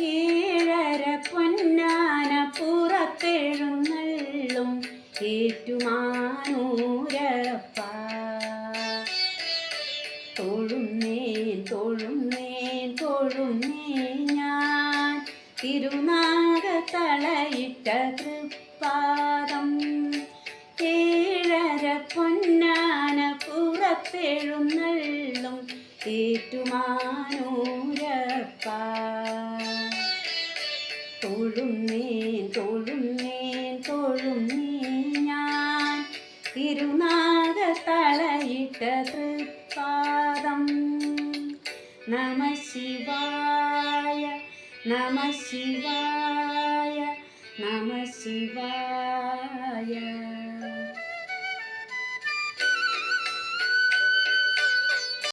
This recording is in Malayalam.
ഏഴര പൊന്നാന പുറത്തെഴുന്നള്ളും ഏറ്റുമാനൂരപ്പ. തൊഴുന്നേൻ തൊഴുന്നേൻ തൊഴുന്നേ ഞാൻ തിരുനാഗ തളയിട്ട തൃപ്പാദം. ഏഴര പൊന്നാന പുറത്തെഴുന്നള്ളും ഏറ്റുമാനൂരപ്പ. തൊഴുന്നേൻ തോഴും നീ ഞാൻ തിരുനാഗത്തളയിട്ട തൃപ്പാദം. നമ ശിവായ നമ ശിവായ നമ ശിവായ.